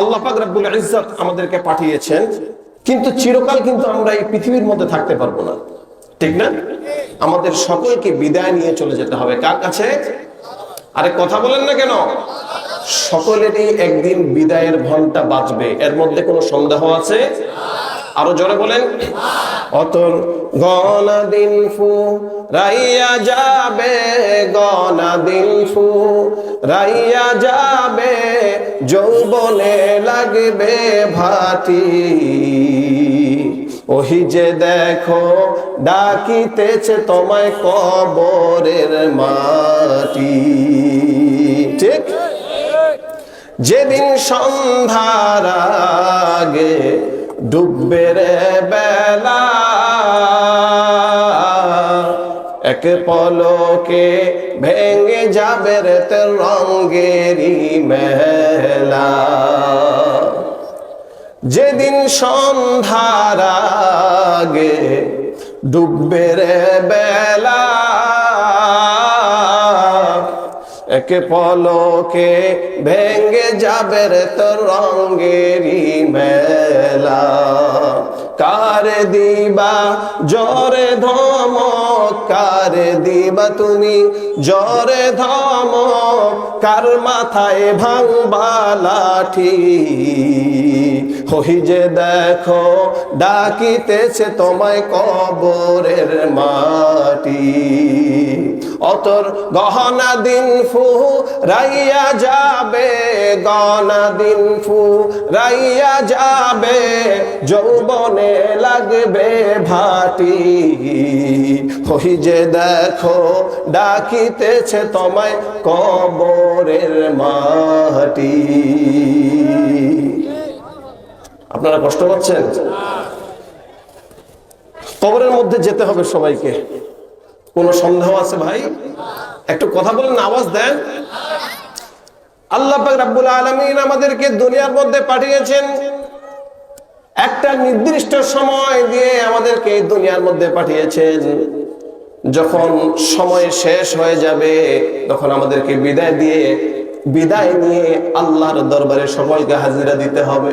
আল্লাহ পাক রব্বুল ইজ্জত আমাদেরকে পাঠিয়েছেন, কিন্তু চিরকাল কিন্তু আমরা এই পৃথিবীর মধ্যে থাকতে পারব না। ঠিক না? আমাদের সকলকে বিদায় নিয়ে চলে যেতে হবে। কার কাছে? আরে কথা বলেন না কেন? সকলেরই একদিন বিদায়ের ঘণ্টা বাজবে। এর মধ্যে কোনো সন্দেহ আছে? আরও জোরে বলেন। অতর গনা দিন ফু, রাইয়া যাবে গনা দিন ফু, রাইয়া যাবে যৌবনে লাগবে ভাটি ওহি যে দেখো, ডাকিতেছে তোমায় কবরের মাটি। ঠিক? যেদিন সন্ধ্যার আগে ডুববে রে বেলা। এক পলকে ভেঙে যাবে রে তোর রঙ্গেরি মেলা যেদিন সন্ধ্যার আগে ডুববে রে বেলা। একে পলকে ভেঙ্গে যাবে রে তোর রঙ্গেরি মেলা। কার দিবা? জরে ধম কার দিবা তুমি? জরে ধম কার মাথায় ভাঙবা লাঠি? যে দেখো, ডাকিতেছে তোমায় কবরের মাটি। অতর গহনা দিন ফু, রাইয়া যাবে গহনা দিন ফু, রাইয়া যাবে, যৌবনে লাগবে ভাটি। হই যে দেখো, ডাকিতেছে তোমায় কবরের মাটি। আপনারা কষ্ট পাচ্ছেন? কবরের মধ্যে যেতে হবে সবাইকে। কোনো সন্দেহ আছে ভাই? একটু কথা বলেন, আওয়াজ দেন। আল্লাহ রাব্বুল আলামিন আমাদেরকে দুনিয়ার মধ্যে পাঠিয়েছেন একটা নির্দিষ্ট সময় দিয়ে আমাদেরকে এই দুনিয়ার মধ্যে পাঠিয়েছেন। যখন সময় শেষ হয়ে যাবে, তখন আমাদেরকে বিদায় দিয়ে, বিদায় নিয়ে আল্লাহর দরবারে সকলকে হাজিরা দিতে হবে।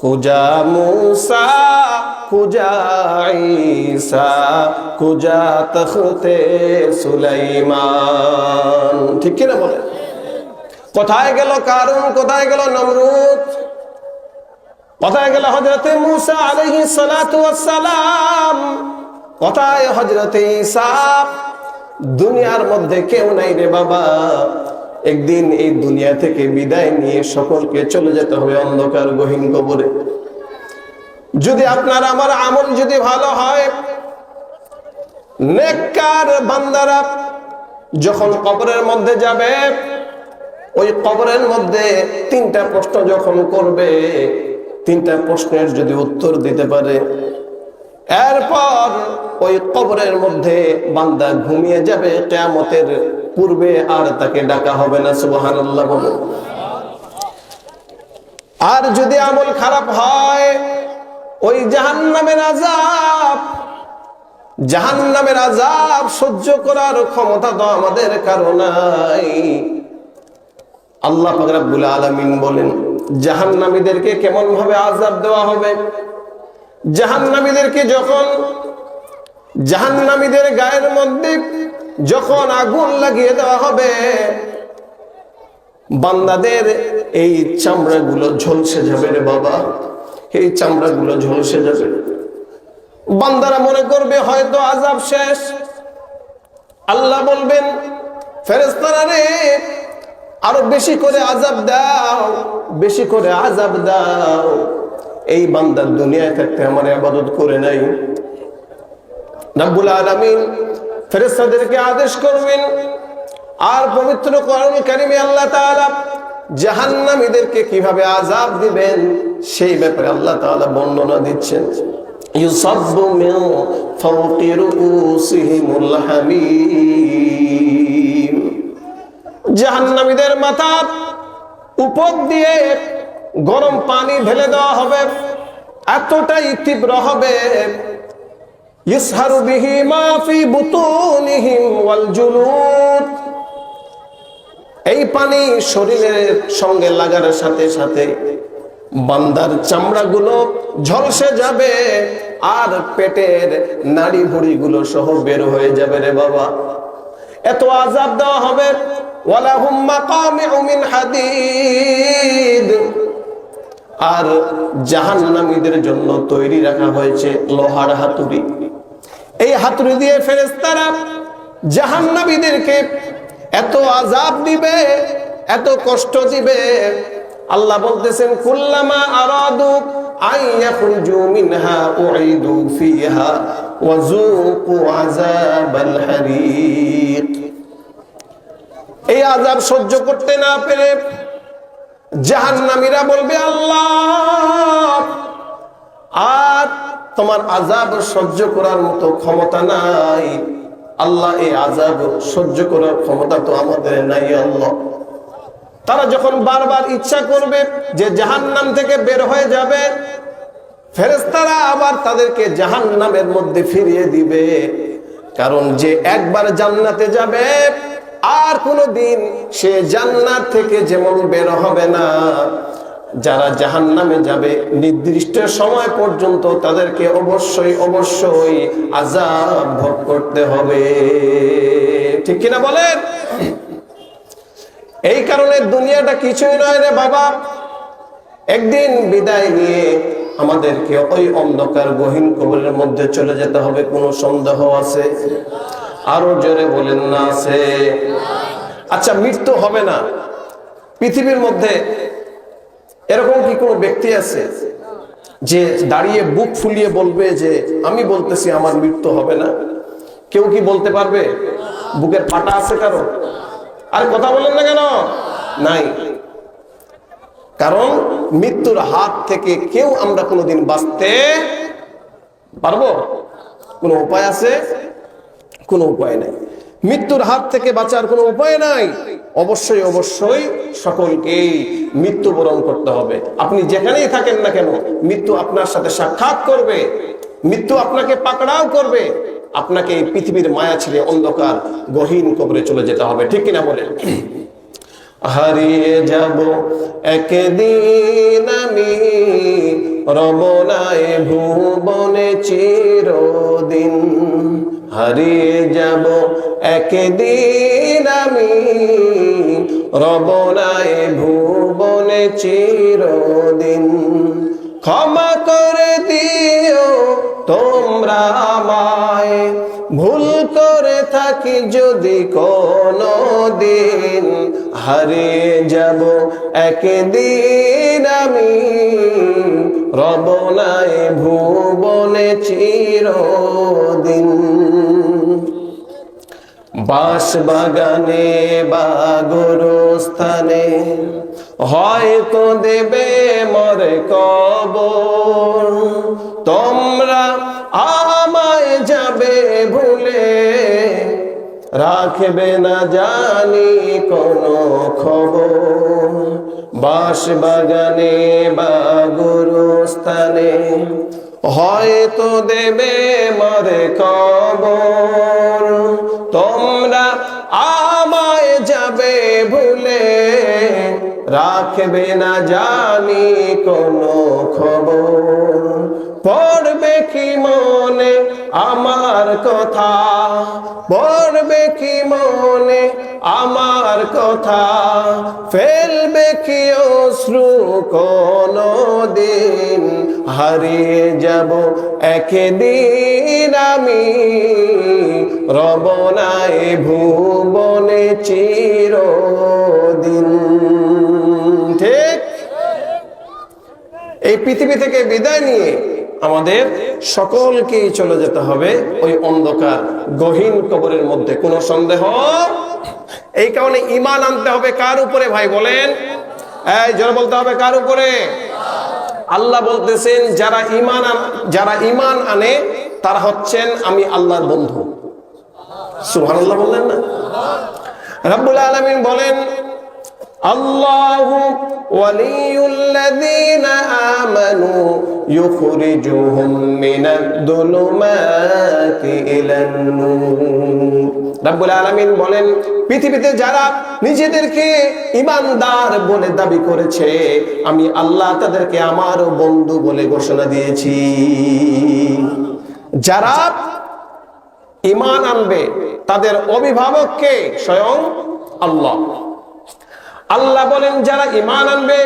কুজা মুসা, কুজা ঈসা, কুজা তখতে সুলাইমান। ঠিক কিনা বলে কোথায় গেল কারণ কোথায় গেল নমরুদ? কোথায় গেল হজরতে মুসা আলহি সালাম কোথায় হজরতে ঈসা? দুনিয়ার মধ্যে কেউ নাই রে বাবা। একদিন এই দুনিয়া থেকে বিদায় নিয়ে সকলকে চলে যেতে হবে অন্ধকার গহীন কবরে। যদি আপনার আমার আমল যদি ভালো হয় বান্দারা যখন কবরের মধ্যে যাবে, ওই কবরের মধ্যে তিনটা প্রশ্ন যখন করবে, তিনটা প্রশ্নের যদি উত্তর দিতে পারে এরপর ওই কবরের মধ্যে বান্দা ঘুমিয়ে যাবে, কেয়ামতের পূর্বে আর তাকে ডাকা হবে না সুবাহান আর যদি আমল খারাপ হয়, ওই জাহান নামের আজাব জাহান নামের আজাব সহ্য করার ক্ষমতা তো আমাদের কারণাই আল্লাহ ফাকরাবুল আলমিন বলেন, জাহান্নামীদেরকে কেমন ভাবে আজাব দেওয়া হবে? জাহান্নামীদেরকে যখন, জাহান্নামীদের গায়ের মধ্যে যখন আগুন লাগিয়ে দেওয়া হবে, বান্দাদের এই চামড়াগুলো ঝলসে যাবে রে বাবা। এই চামড়াগুলো ঝলসে যাবে। বান্দারা মনে করবে হয়তো আজাব শেষ। আল্লাহ বলবেন ফেরেস্তারা রে, আরও বেশি করে আজাব দাও, বেশি করে আজাব দাও। এই বান্দার দুনিয়ায় থাকতে আমার আবাদত করে নাই। রাবুল আলমিন ফেরেস্তাদেরকে আদেশ করবেন, আর পবিত্র করণ কারিমে আল্লাহ তাআলা জাহান্নামীদেরকে কীভাবে আজাব দিবেন, সেই ব্যাপারে আল্লাহ তাআলা বর্ণনা দিচ্ছেন। ইউসাব্বু মিন ফাওকি রুউসিহিমুল হামিম। জাহান্নামীদের মাথা উপর দিয়ে গরম পানি ঢেলে দেওয়া হবে, এতটাই তীব্র হবে। ইসহারু বিহি মা ফি বুতুনিহিম ওয়াল জুলুদ। এই পানি শরীরের সঙ্গে লাগার সাথে সাথে বান্দার চামড়াগুলো ঝলসে যাবে, আর পেটের নাড়ি ভুড়িগুলো সহ বের হয়ে যাবে রে বাবা। এত আজাব দেওয়া হবে, ওয়ালাহুম মাকামিউ মিন হাদিদ। আর জাহান্নামীদের জন্য তৈরি রাখা হয়েছে লোহার হাতুড়ি। এই হাতুড়ি দিয়ে ফেরেশতারা জাহান্নামীদেরকে এত আজাব দিবে, এত কষ্ট দিবে। আল্লাহ বলতেছেন, কুল্লামা আরাদু আন ইয়াখরুজু মিনহা উঈদু ফিহা ওয়া যুকু আযাবাল হারিক। এই আজাব সহ্য করতে না পেরে জাহান্নামীরা বলবে, আল্লাহ, আর তোমার আজাব সহ্য করার মতো ক্ষমতা নাই। আল্লাহ, এই আজাব সহ্য করার ক্ষমতা তো আমাদের নাই, আল্লাহ। তারা যখন বারবার ইচ্ছা করবে যে জাহান্নাম থেকে বের হয়ে যাবে ফেরেস্তারা আবার তাদেরকে জাহান্নামের মধ্যে ফিরিয়ে দিবে। কারণ যে একবার জান্নাতে যাবে আর কোনো দিন সে জান্নাত থেকে যেমন বের হবে না। যারা জাহান্নামে যাবে, নির্দিষ্ট সময় পর্যন্ত তাদেরকে অবশ্যই অবশ্যই আজাব ভোগ করতে হবে। ঠিক কিনা বলেন? এই কারণে দুনিয়াটা কিছুই নয় রে বাবা। একদিন বিদায় নিয়ে আমাদেরকে ওই অন্ধকার গহীন কবরের মধ্যে চলে যেতে হবে, কোনো সন্দেহ আছে? আরও জোরে বলেন না আছে আচ্ছা মৃত্যু হবে না। পৃথিবীর মধ্যে এরকম কি কোনো ব্যক্তি আছে যে দাঁড়িয়ে বুক ফুলিয়ে বলবে যে, আমি বলতেছি আমার মৃত্যু হবে না কেউ কি বলতে পারবে? বুকের পাটা আছে কারও? আর কথা বলেন না কেন? নাই। কারণ মৃত্যুর হাত থেকে কেউ আমরা কোনোদিন বাঁচতে পারব? কোনো উপায় আছে? কোনো উপায় নাই। মৃত্যুর হাত থেকে বাঁচার কোনো উপায় নাই। অবশ্যই অবশ্যই সকলকেই মৃত্যুবরণ করতে হবে। আপনি যেখানেই থাকেন না কেন, মৃত্যু আপনার সাথে সাক্ষাৎ করবে। মৃত্যু আপনাকে পাকড়াও করবে। আপনাকে এই পৃথিবীর মায়া ছেড়ে অন্ধকার, গহীন কবরে চলে যেতে হবে। ঠিক কিনা বলেন? হারিয়ে যাব একদিন আমি। রবনায় ভুবনে চিরদিন হারিয়ে যাব একদিন আমি। রবনায় ভুবনে চিরদিন ক্ষমা করে দিও তোমরা আমায়। ভুল করে থাকি যদি কোনো দিন হারিয়ে যাব একদিন আমি। রবনায় ভুবনে চিরদিন। বাস বাগানে বা গোরস্থানে হয়তো দেবে মরে কবর। তোমরা আমায় যাবে ভুলে, রাখবে না জানি কোনো খবর। বাস বাগানে বা গোরস্থানে হয়তো দেবে মরে কবর। তোমরা আমায় যাবে ভুলে, রাখবে না জানি কোনো খবর। পড়বে কি মনে আমার কথা পড়বে কি মনে? আমার কথা ফেলবে কি অশ্রু? কোনো দিন হারিয়ে যাব একদিন আমি। রবনায় ভুবনে চিরদিন। ঠিক? এই পৃথিবী থেকে বিদায় নিয়ে আমাদের সকলকেই চলে যেতে হবে ওই অন্ধকার গহীন কবরের মধ্যে কোনো সন্দেহ এই কারণে ইমান আনতে হবে কার উপরে ভাই বলেন এই জোরে বলতে হবে কার উপরে আল্লাহ বলতেছেন যারা ইমান আন- যারা ইমান আনে তারা হচ্ছেন আমি আল্লাহর বন্ধু সুবহানাল্লাহ বললেন না রাব্বুল আলামিন বলেন الله ولي الذين آمنوا يخرجهم من الظلمات إلى النور রাব্বুল আলামিন বলেন পৃথিবীতে যারা নিজেদেরকে ইমানদার বলে দাবি করেছে আমি আল্লাহ তাদেরকে আমার বন্ধু বলে ঘোষণা দিয়েছি যারা ইমান আনবে তাদের অভিভাবককে স্বয়ং আল্লাহ আল্লাহ বলেন যারা ইমান আনবে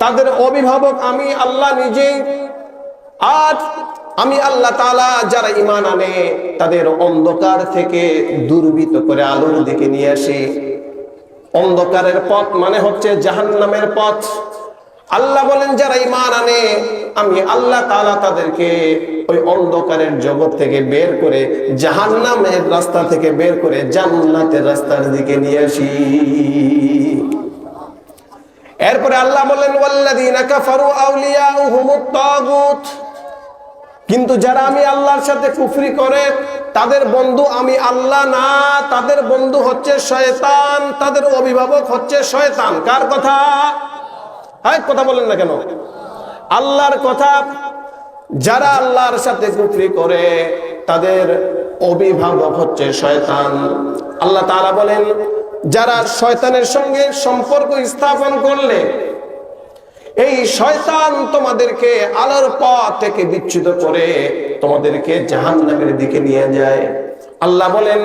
তাদের অভিভাবক আমি আল্লাহ নিজেই আর আমি আল্লাহ তালা যারা ইমান আনে, তাদের অন্ধকার থেকে দুর্বৃত করে আলোর দিকে নিয়ে আসি। অন্ধকারের পথ মানে হচ্ছে জাহান্নামের পথ। আল্লাহ বলেন, যারা ইমান আনে, আমি আল্লাহ তাআলা তাদেরকে ওই অন্ধকারের জগৎ থেকে বের করে, জাহান্নামের রাস্তা থেকে বের করে জান্নাতের রাস্তার দিকে নিয়ে আসি। এরপরে আল্লাহ বলেন কিন্তু যারা আমি আল্লাহর সাথে কুফরি করে, তাদের বন্ধু আমি আল্লাহ না, তাদের বন্ধু হচ্ছে শয়তান, তাদের অভিভাবক হচ্ছে শয়তান। কার কথা? হ্যাঁ কথা বলেন না কেন? আল্লাহর কথা, যারা আল্লাহর সাথে কুফরি করে, তাদের অভিভাবক হচ্ছে শয়তান। আল্লাহ তাআলা বলেন যারা শয়তানের সঙ্গে সম্পর্ক স্থাপন করলে, এই শয়তান তোমাদেরকে আলোর পথ থেকে বিচ্যুত করে তোমাদেরকে জাহান নামের দিকে নিয়ে যায়। আল্লাহ বলেন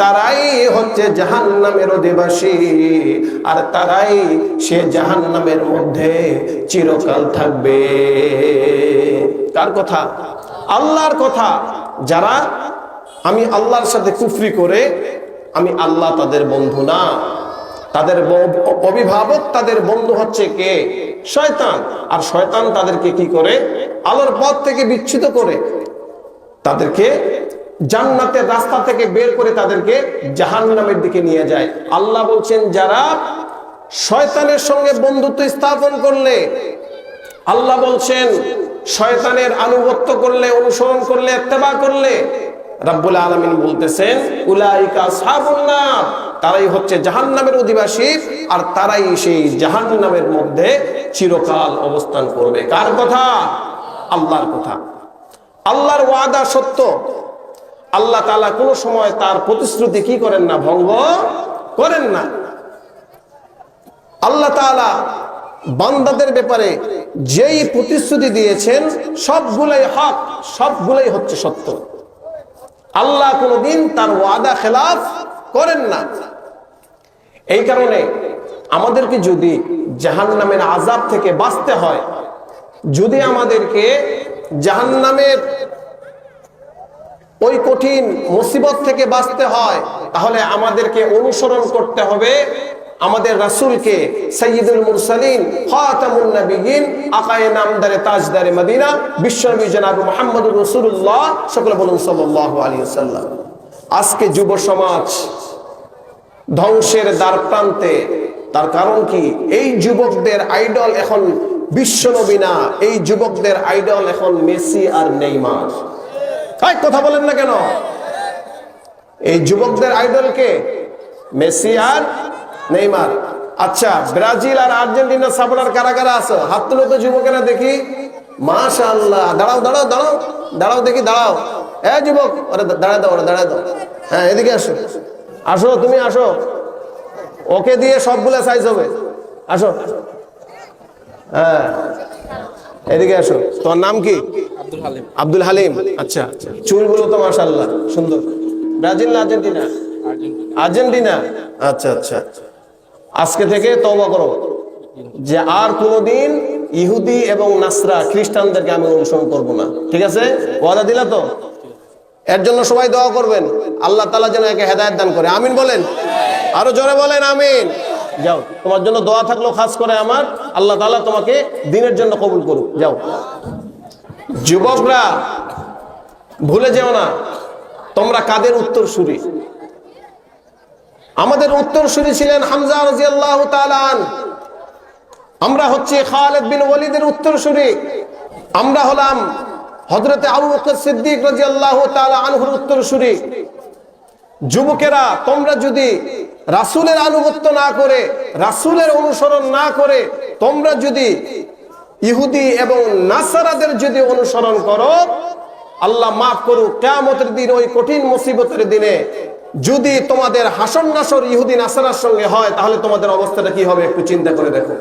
তারাই হচ্ছে জাহান্নামের অধিবাসী, আর তারাই সে জাহান নামের মধ্যে চিরকাল থাকবে। কার কথা? আল্লাহর কথা। যারা আমি আল্লাহর সাথে কুফরি করে, আমি আল্লাহ তাদের বন্ধু না। তাদের অভিভাবক তাদের বন্ধু হচ্ছে কে? শয়তান। আর শয়তান তাদেরকে কি করে? আলোর পথ থেকে বিচ্ছুত করে। তাদেরকে জান্নাতের রাস্তা থেকে বের করে তাদেরকে জাহান্নামের দিকে নিয়ে যায়। আল্লাহ বলছেন, যারা শয়তানের সঙ্গে বন্ধুত্ব স্থাপন করলে, আল্লাহ বলছেন শয়তানের আনুগত্য করলে, অনুসরণ করলে, এত্তেবা করলে রাব্বুল আলামিন বলতেছেন উলাইকা আসহাবুন তারাই হচ্ছে জাহান্নামের অধিবাসী আর তারাই সেই জাহান্নামের মধ্যে চিরকাল অবস্থান করবে। কার কথা? আল্লাহর কথা। আল্লাহর ওয়াদা সত্য। আল্লাহ তাআলা কোনো সময় তার প্রতিশ্রুতি কি করেন না? ভঙ্গ করেন না। আল্লাহ তাআলা বান্দাদের ব্যাপারে যেই প্রতিশ্রুতি দিয়েছেন, সবগুলাই হক, সবগুলাই হচ্ছে সত্য। আল্লাহ কোনদিন তার ওয়াদা খেলাফ করেন না। এই কারণে আমাদেরকে যদি জাহান্নামের আজাব থেকে বাঁচতে হয়, যদি আমাদেরকে জাহান্নামের ওই কঠিন মুসিবত থেকে বাঁচতে হয়, তাহলে আমাদেরকে অনুসরণ করতে হবে আমাদের রাসূলকে সাইয়্যিদুল মুরসালিন, খাতামুন নবিয়িন আকায়ে নামদারে, তাজদারে মদিনা, বিশ্বনবী জনাব মুহাম্মদুর রাসূলুল্লাহ সকলে বলুন সাল্লাল্লাহু আলাইহি ওয়াসাল্লাম। আজকে যুব সমাজ ধ্বংসের দ্বার প্রান্তে, তার কারণ কি? এই যুবকদের আইডল এখন বিশ্বনবী না, এই যুবকদের আইডল এখন মেসি আর নেইমার। কথা বলেন না কেন? এই যুবকদের আইডলকে মেসি আর নেইমার। আচ্ছা ব্রাজিল আর আর্জেন্টিনা সাপোর্টার কারা কারা আছে? হাত তুলো তো যুবকেরা দেখি। মাশাআল্লাহ। দাঁড়াও দাঁড়াও দাঁড়াও। দাঁড়াও দেখি দাঁড়াও। এ যুবক ওরে দাঁড়ায় দাও ওরে দাঁড়ায় দাও। হ্যাঁ এদিকে আসো। আসো তুমি আসো। ওকে দিয়ে সবগুলা সাইজ হবে। আসো। হ্যাঁ। এদিকে আসো। তোমার নাম কি? আব্দুল হালিম। আব্দুল হালিম। আচ্ছা আচ্ছা। চুলগুলো তো মাশাআল্লাহ। সুন্দর। ব্রাজিল না আর্জেন্টিনা? আর্জেন্টিনা। আর্জেন্টিনা। আচ্ছা আচ্ছা। আজকে থেকে তওবা করো। যে আর কোনোদিন ইহুদি এবং নাসরা খ্রিস্টানদেরকে আমি অনুসরণ করব না। ঠিক আছে? ওয়াদা দিলা তো? এর জন্য সবাই দোয়া করবেন। আল্লাহ তালা যেন একে হেদায়েত দান করে। আমিন বলেন? আরও জোরে বলেন, আমিন। যাও, তোমার জন্য দোয়া থাকল খাস করে আমার। আল্লাহ তালা তোমাকে দিনের জন্য কবুল করুক। যাও। যুবকরা, ভুলে যেও না। তোমরা কাদের উত্তর সুরি আমাদের উত্তরসূরি ছিলেন হামজা রাজিয়াল্লাহু তাআলান আমরা হচ্ছে খালেদ বিন ওয়ালিদের উত্তরসূরি। আমরা হলাম হযরতে আবু সিদ্দিক রাদিয়াল্লাহু তাআলা আনহুর উত্তরসূরি। যুবকেরা, তোমরা যদি রাসূলের আনুগত্য না করে, রাসূলের অনুসরণ না করে, তোমরা যদি ইহুদি এবং নাসারাদের যদি অনুসরণ করো, আল্লাহ মাফ করুক কেমতের দিন, ওই কঠিন মুসিবতের দিনে যদি তোমাদের হাসন নাসর ইহুদিন আসানার সঙ্গে হয়, তাহলে তোমাদের অবস্থাটা কি হবে একটু চিন্তা করে দেখো।